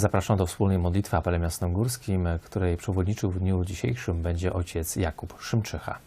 Zapraszam do wspólnej modlitwy apelem jasnogórskim, której przewodniczył w dniu dzisiejszym będzie ojciec Jakub Szymczycha.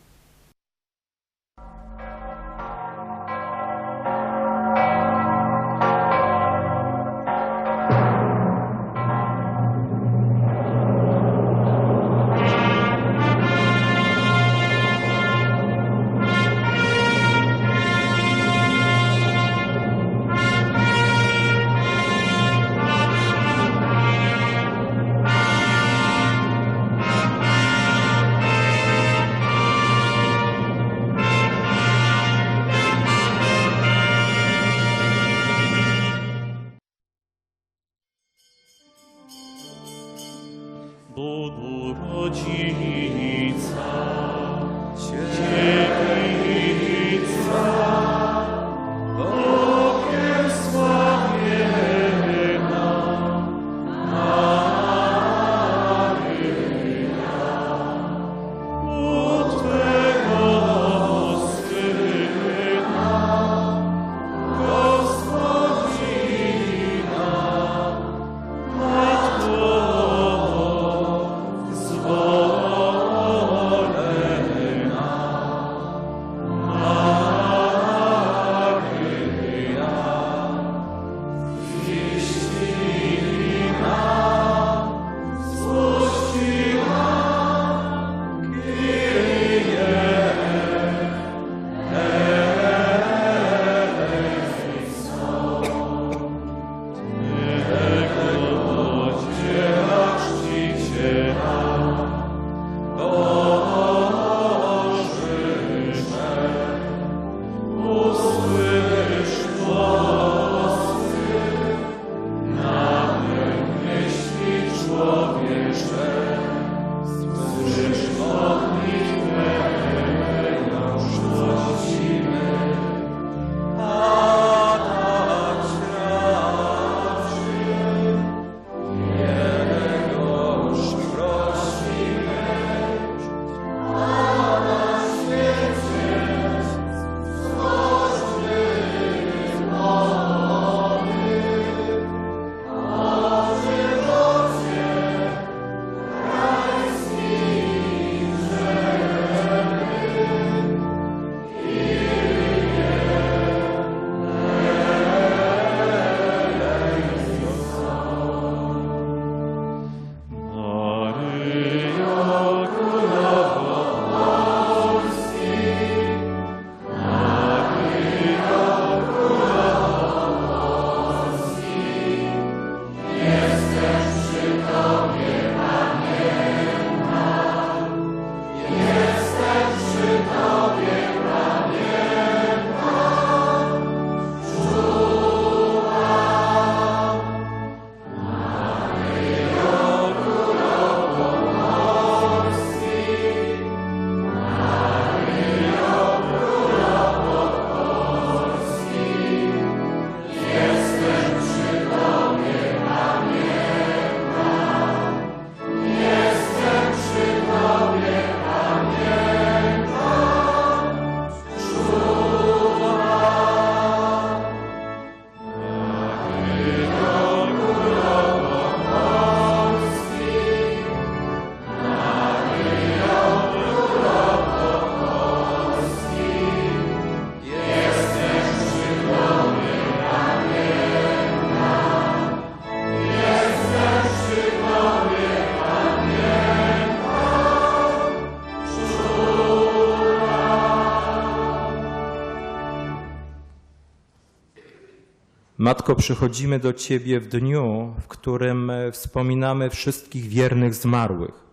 Matko, przychodzimy do Ciebie w dniu, w którym e, wspominamy wszystkich wiernych zmarłych,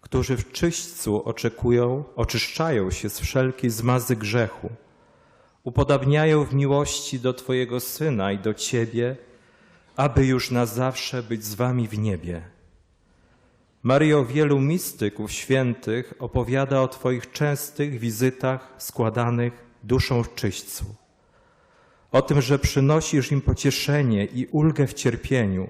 którzy w czyśćcu oczekują, oczyszczają się z wszelkiej zmazy grzechu, upodabniają w miłości do Twojego Syna i do Ciebie, aby już na zawsze być z Wami w niebie. Maryjo, wielu mistyków świętych opowiada o Twoich częstych wizytach składanych duszą w czyśćcu o tym, że przynosisz im pocieszenie i ulgę w cierpieniu,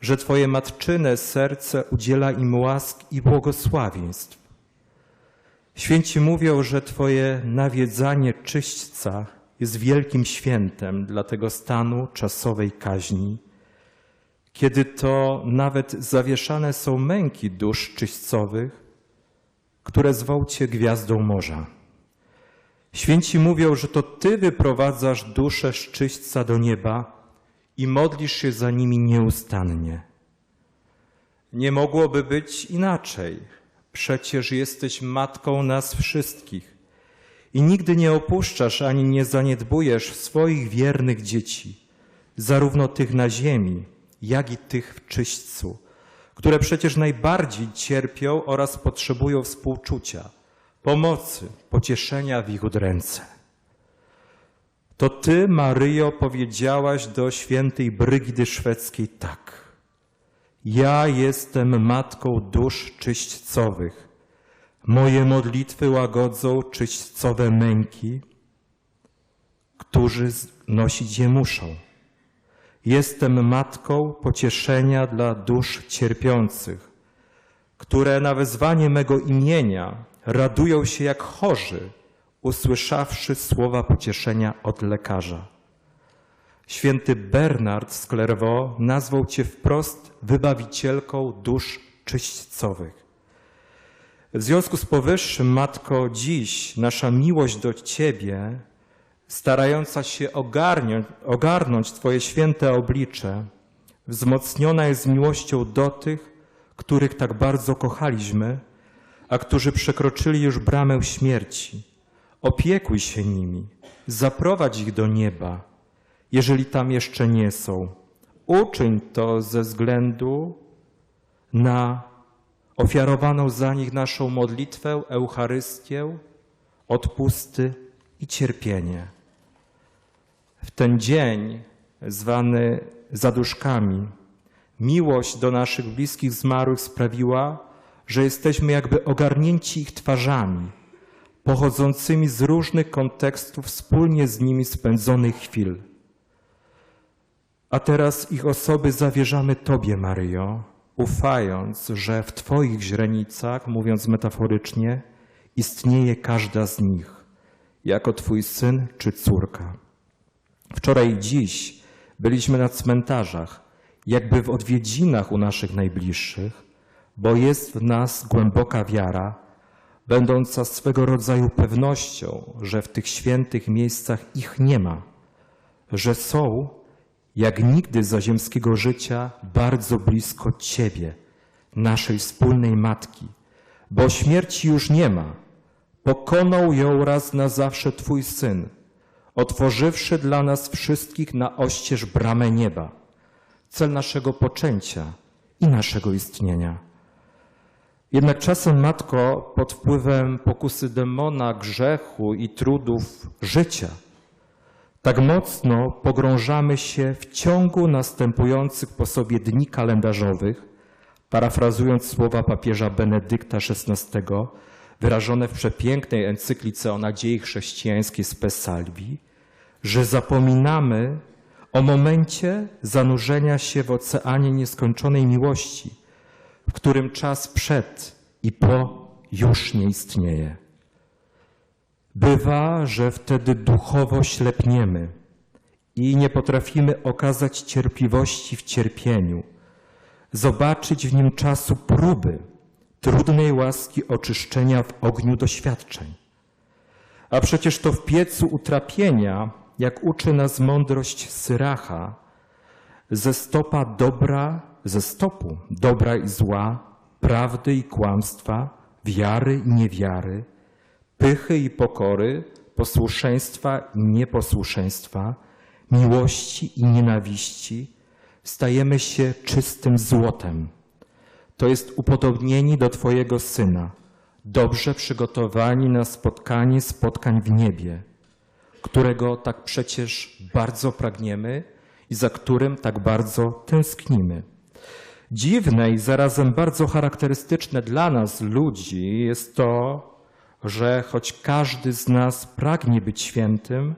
że Twoje matczyne serce udziela im łask i błogosławieństw. Święci mówią, że Twoje nawiedzanie czyśćca jest wielkim świętem dla tego stanu czasowej kaźni, kiedy to nawet zawieszane są męki dusz czyścowych, które zwą Cię gwiazdą morza. Święci mówią, że to Ty wyprowadzasz duszę z do nieba i modlisz się za nimi nieustannie. Nie mogłoby być inaczej. Przecież jesteś matką nas wszystkich i nigdy nie opuszczasz ani nie zaniedbujesz swoich wiernych dzieci, zarówno tych na ziemi, jak i tych w czyśćcu, które przecież najbardziej cierpią oraz potrzebują współczucia, pomocy, pocieszenia w ich udręce. To Ty, Maryjo, powiedziałaś do świętej Brygidy Szwedzkiej tak. Ja jestem matką dusz czyśćcowych. Moje modlitwy łagodzą czyśćcowe męki, którzy nosić je muszą. Jestem matką pocieszenia dla dusz cierpiących, które na wezwanie mego imienia radują się jak chorzy, usłyszawszy słowa pocieszenia od lekarza. Święty Bernard z Clairvaux nazwał Cię wprost wybawicielką dusz czyśćcowych. W związku z powyższym, Matko, dziś nasza miłość do Ciebie, starająca się ogarnąć, ogarnąć Twoje święte oblicze, wzmocniona jest miłością do tych, których tak bardzo kochaliśmy, a którzy przekroczyli już bramę śmierci. Opiekuj się nimi, zaprowadź ich do nieba, jeżeli tam jeszcze nie są. Uczyń to ze względu na ofiarowaną za nich naszą modlitwę, Eucharystię, odpusty i cierpienie. W ten dzień, zwany zaduszkami, miłość do naszych bliskich zmarłych sprawiła, że jesteśmy jakby ogarnięci ich twarzami, pochodzącymi z różnych kontekstów wspólnie z nimi spędzonych chwil. A teraz ich osoby zawierzamy Tobie, Maryjo, ufając, że w Twoich źrenicach, mówiąc metaforycznie, istnieje każda z nich, jako Twój syn czy córka. Wczoraj i dziś byliśmy na cmentarzach, jakby w odwiedzinach u naszych najbliższych, bo jest w nas głęboka wiara, będąca swego rodzaju pewnością, że w tych świętych miejscach ich nie ma, że są, jak nigdy za ziemskiego życia, bardzo blisko Ciebie, naszej wspólnej Matki, bo śmierci już nie ma. Pokonał ją raz na zawsze Twój Syn, otworzywszy dla nas wszystkich na oścież bramę nieba, cel naszego poczęcia i naszego istnienia. Jednak czasem, Matko, pod wpływem pokusy demona, grzechu i trudów życia, tak mocno pogrążamy się w ciągu następujących po sobie dni kalendarzowych, parafrazując słowa papieża Benedykta XVI, wyrażone w przepięknej encyklice o nadziei chrześcijańskiej Spes Salvi, że zapominamy o momencie zanurzenia się w oceanie nieskończonej miłości, w którym czas przed i po już nie istnieje. Bywa, że wtedy duchowo ślepniemy i nie potrafimy okazać cierpliwości w cierpieniu, zobaczyć w nim czasu próby, trudnej łaski oczyszczenia w ogniu doświadczeń. A przecież to w piecu utrapienia, jak uczy nas mądrość Syracha, ze stopa dobra, ze stopu dobra i zła, prawdy i kłamstwa, wiary i niewiary, pychy i pokory, posłuszeństwa i nieposłuszeństwa, miłości i nienawiści, stajemy się czystym złotem. To jest upodobnieni do Twojego Syna, dobrze przygotowani na spotkanie spotkań w niebie, którego tak przecież bardzo pragniemy i za którym tak bardzo tęsknimy. Dziwne i zarazem bardzo charakterystyczne dla nas, ludzi, jest to, że choć każdy z nas pragnie być świętym,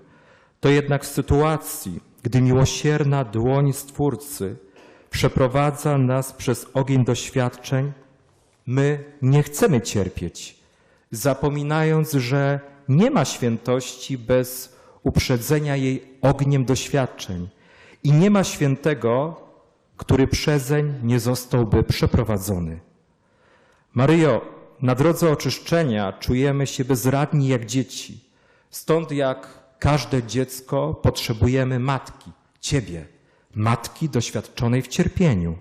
to jednak w sytuacji, gdy miłosierna dłoń Stwórcy przeprowadza nas przez ogień doświadczeń, my nie chcemy cierpieć, zapominając, że nie ma świętości bez uprzedzenia jej ogniem doświadczeń i nie ma świętego który przezeń nie zostałby przeprowadzony. Maryjo, na drodze oczyszczenia czujemy się bezradni jak dzieci. Stąd jak każde dziecko potrzebujemy matki, Ciebie, matki doświadczonej w cierpieniu.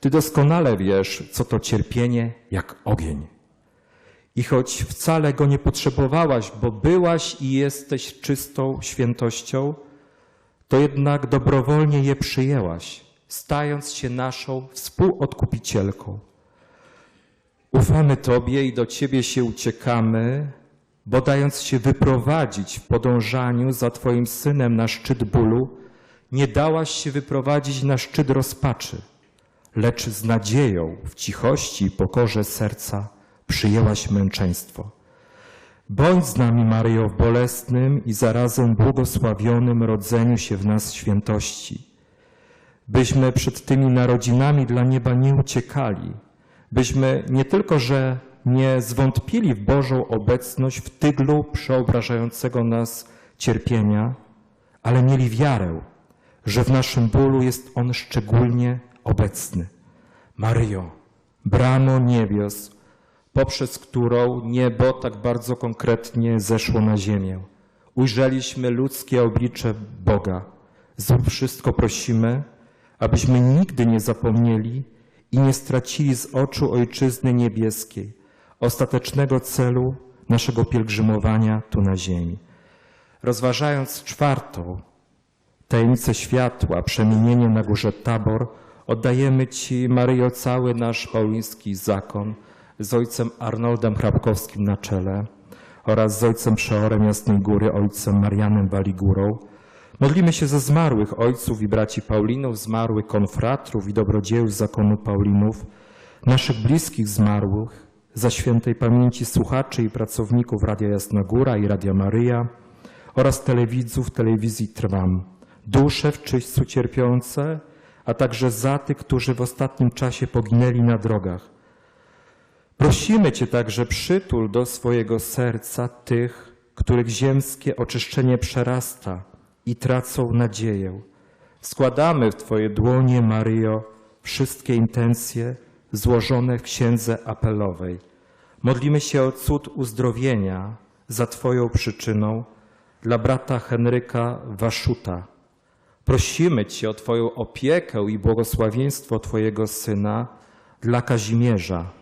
Ty doskonale wiesz, co to cierpienie jak ogień. I choć wcale go nie potrzebowałaś, bo byłaś i jesteś czystą świętością, to jednak dobrowolnie je przyjęłaś, stając się naszą współodkupicielką. Ufamy Tobie i do Ciebie się uciekamy, bo dając się wyprowadzić w podążaniu za Twoim Synem na szczyt bólu, nie dałaś się wyprowadzić na szczyt rozpaczy, lecz z nadzieją, w cichości i pokorze serca przyjęłaś męczeństwo. Bądź z nami, Maryjo, w bolesnym i zarazem błogosławionym rodzeniu się w nas świętości, byśmy przed tymi narodzinami dla nieba nie uciekali, byśmy nie tylko, że nie zwątpili w Bożą obecność w tyglu przeobrażającego nas cierpienia, ale mieli wiarę, że w naszym bólu jest On szczególnie obecny. Maryjo, bramo niebios, poprzez którą niebo tak bardzo konkretnie zeszło na ziemię. Ujrzeliśmy ludzkie oblicze Boga. Zrób wszystko prosimy, abyśmy nigdy nie zapomnieli i nie stracili z oczu Ojczyzny Niebieskiej, ostatecznego celu naszego pielgrzymowania tu na ziemi. Rozważając czwartą tajemnicę światła, przemienienie na górze Tabor, oddajemy Ci, Maryjo, cały nasz pauliński zakon z ojcem Arnoldem Hrabkowskim na czele oraz z ojcem Przeorem Jasnej Góry, ojcem Marianem Waligurą. Modlimy się za zmarłych ojców i braci Paulinów, zmarłych konfratrów i dobrodziełów zakonu Paulinów, naszych bliskich zmarłych, za świętej pamięci słuchaczy i pracowników Radia Jasna Góra i Radia Maryja oraz telewidzów telewizji Trwam, dusze w czyśćcu cierpiące, a także za tych, którzy w ostatnim czasie poginęli na drogach. Prosimy Cię także przytul do swojego serca tych, których ziemskie oczyszczenie przerasta i tracą nadzieję. Składamy w Twoje dłonie, Maryjo, wszystkie intencje złożone w księdze apelowej. Modlimy się o cud uzdrowienia za Twoją przyczyną dla brata Henryka Waszuta. Prosimy Cię o Twoją opiekę i błogosławieństwo Twojego syna dla Kazimierza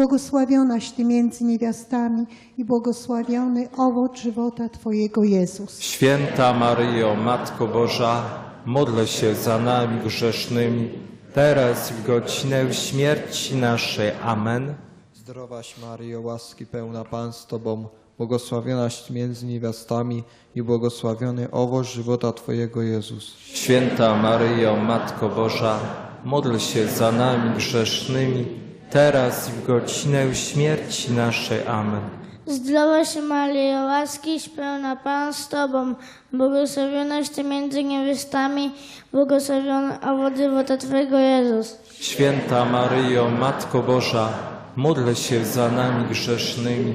błogosławionaś Ty między niewiastami i błogosławiony owoc żywota Twojego Jezus. Święta Maryjo, Matko Boża, módl się za nami grzesznymi, teraz w godzinę śmierci naszej. Amen. Zdrowaś Maryjo, łaski pełna Pan z Tobą, błogosławionaś między niewiastami i błogosławiony owoc żywota Twojego Jezus. Święta Maryjo, Matko Boża, módl się za nami grzesznymi, teraz i w godzinę śmierci naszej. Amen. Zdrowaś Maryjo, łaskiś pełna Pan z Tobą, błogosławionaś Ty między niewiastami, błogosławiony owoc żywota Twojego Jezus. Święta Maryjo, Matko Boża, módl się za nami grzesznymi,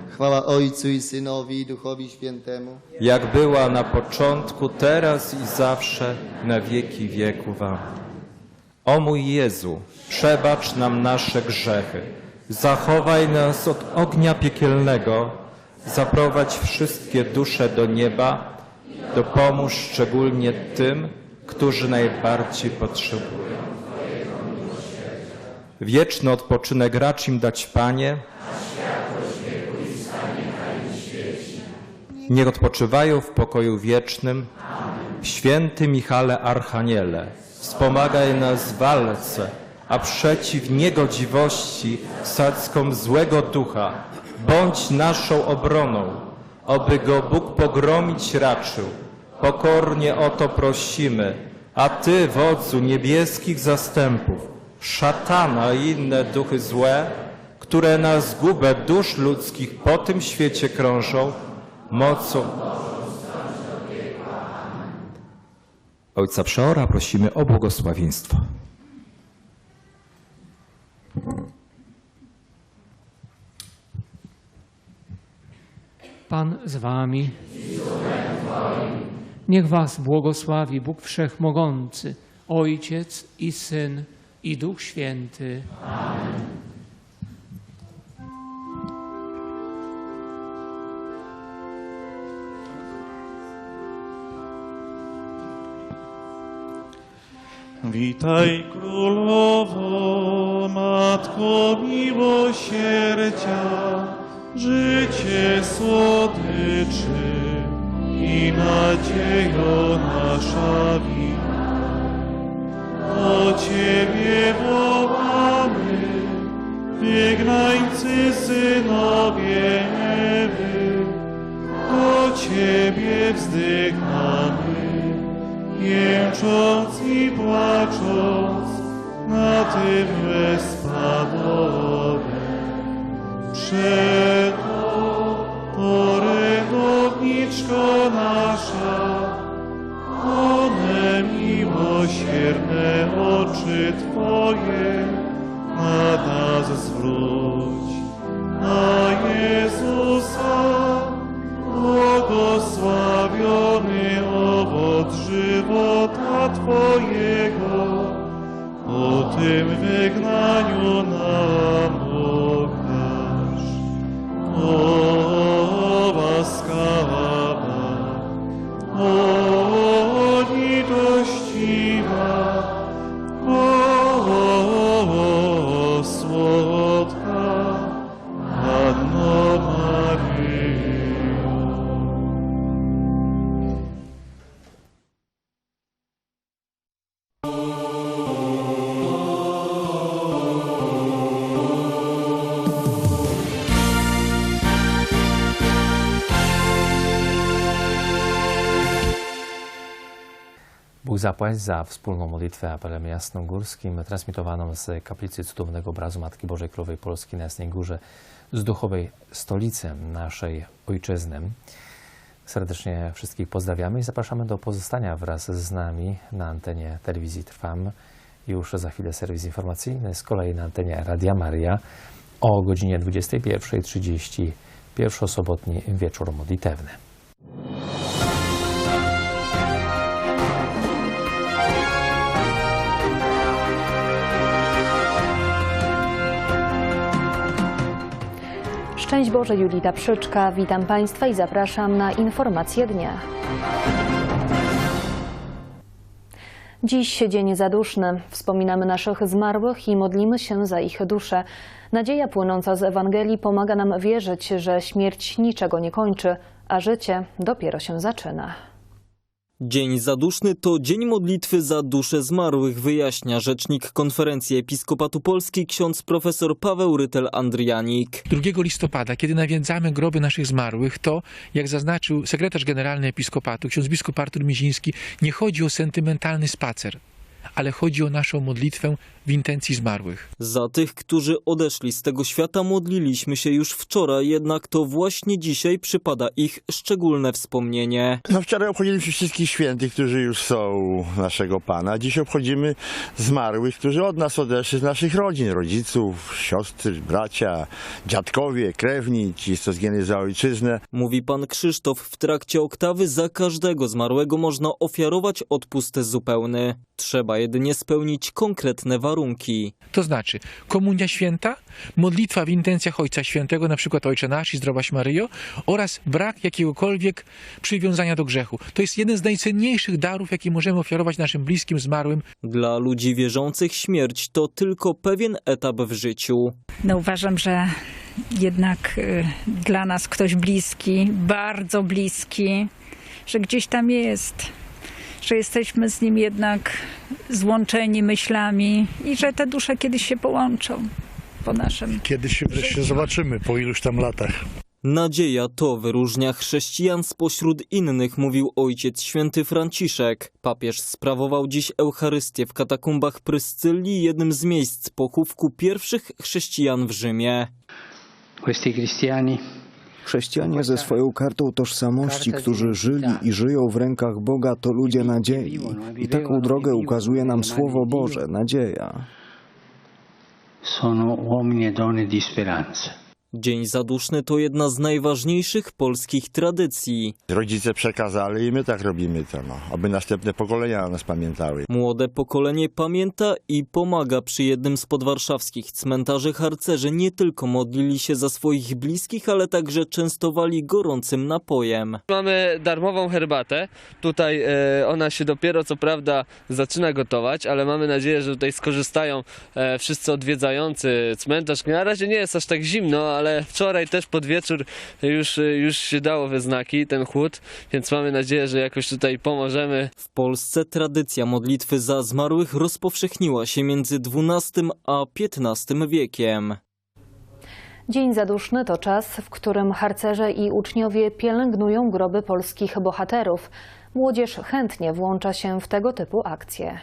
Chwała Ojcu i Synowi i Duchowi Świętemu. Jak była na początku, teraz i zawsze, na wieki wieków. Amen. O mój Jezu, przebacz nam nasze grzechy, zachowaj nas od ognia piekielnego, zaprowadź wszystkie dusze do nieba, dopomóż szczególnie tym, którzy najbardziej potrzebują. Wieczny odpoczynek racz im dać, Panie, Niech odpoczywają w pokoju wiecznym. Święty Michale Archaniele, wspomagaj nas w walce, a przeciw niegodziwości sadzkom złego ducha, bądź naszą obroną, oby go Bóg pogromić raczył. Pokornie o to prosimy, a Ty, wodzu niebieskich zastępów, szatana i inne duchy złe, które na zgubę dusz ludzkich po tym świecie krążą, mocą. Ojca Przeora prosimy o błogosławieństwo. Pan z wami. Niech was błogosławi Bóg Wszechmogący, Ojciec i Syn i Duch Święty. Witaj królowo, matko miłosierdzia, życie słodyczy i nadziejo nasza wina. O Ciebie wołamy, wygnańcy synowie o Ciebie wzdychamy jęcząc i płacząc na tym bezpadowe. Przeto, porędowniczko nasza, one miłosierne oczy Twoje na nas zwróć, na Jezusa, błogosławiony owoc żywota Twojego, o tym wygnaniu nam Zapłać za wspólną modlitwę apelem jasnogórskim, transmitowaną z kaplicy cudownego obrazu Matki Bożej Królowej Polski na Jasnej Górze, z duchowej stolicy naszej ojczyzny. Serdecznie wszystkich pozdrawiamy i zapraszamy do pozostania wraz z nami na antenie telewizji Trwam. Już za chwilę serwis informacyjny, z kolei na antenie Radia Maria o godzinie 21.30 pierwszosobotni wieczór modlitewny. Szczęść Boże, Julita Przyczka. Witam Państwa i zapraszam na informacje dnia. Dziś dzień zaduszny. Wspominamy naszych zmarłych i modlimy się za ich dusze. Nadzieja płynąca z Ewangelii pomaga nam wierzyć, że śmierć niczego nie kończy, a życie dopiero się zaczyna. Dzień Zaduszny to dzień modlitwy za dusze zmarłych, wyjaśnia rzecznik Konferencji Episkopatu Polski ksiądz profesor Paweł Rytel-Andrianik. 2 listopada, kiedy nawiedzamy groby naszych zmarłych, to, jak zaznaczył sekretarz generalny Episkopatu, ksiądz biskup Artur Miziński, nie chodzi o sentymentalny spacer, ale chodzi o naszą modlitwę w intencji zmarłych. Za tych, którzy odeszli z tego świata modliliśmy się już wczoraj, jednak to właśnie dzisiaj przypada ich szczególne wspomnienie. No wczoraj obchodziliśmy wszystkich świętych, którzy już są naszego Pana. Dziś obchodzimy zmarłych, którzy od nas odeszli z naszych rodzin, rodziców, siostry, bracia, dziadkowie, krewni, ci, co zginęli za ojczyznę. Mówi pan Krzysztof, w trakcie oktawy za każdego zmarłego można ofiarować odpust zupełny. Trzeba jedynie spełnić konkretne warunki. To znaczy komunia święta, modlitwa w intencjach Ojca Świętego, na przykład Ojcze Nasz i Zdrowaś Maryjo oraz brak jakiegokolwiek przywiązania do grzechu. To jest jeden z najcenniejszych darów, jaki możemy ofiarować naszym bliskim zmarłym. Dla ludzi wierzących śmierć to tylko pewien etap w życiu. No uważam, że jednak y, dla nas ktoś bliski, bardzo bliski, że gdzieś tam jest, że jesteśmy z nim jednak złączeni myślami i że te dusze kiedyś się połączą po naszym. Kiedyś się wreszcie zobaczymy po iluś tam latach. Nadzieja to wyróżnia chrześcijan spośród innych, mówił ojciec święty Franciszek. Papież sprawował dziś Eucharystię w katakumbach Pryscylii, jednym z miejsc pochówku pierwszych chrześcijan w Rzymie. Chrześcijanie ze swoją kartą tożsamości, którzy żyli i żyją w rękach Boga, to ludzie nadziei. I taką drogę ukazuje nam Słowo Boże, nadzieja. Sono uomini e donne di speranza. Dzień Zaduszny to jedna z najważniejszych polskich tradycji. Rodzice przekazali i my tak robimy to, no, aby następne pokolenia o nas pamiętały. Młode pokolenie pamięta i pomaga przy jednym z podwarszawskich cmentarzy harcerze. Nie tylko modlili się za swoich bliskich, ale także częstowali gorącym napojem. Mamy darmową herbatę. Tutaj e, ona się dopiero co prawda zaczyna gotować, ale mamy nadzieję, że tutaj skorzystają e, wszyscy odwiedzający cmentarz. Na razie nie jest aż tak zimno, ale wczoraj też pod wieczór już, już się dało we znaki ten chłód, więc mamy nadzieję, że jakoś tutaj pomożemy. W Polsce tradycja modlitwy za zmarłych rozpowszechniła się między XII a XV wiekiem. Dzień zaduszny to czas, w którym harcerze i uczniowie pielęgnują groby polskich bohaterów. Młodzież chętnie włącza się w tego typu akcje.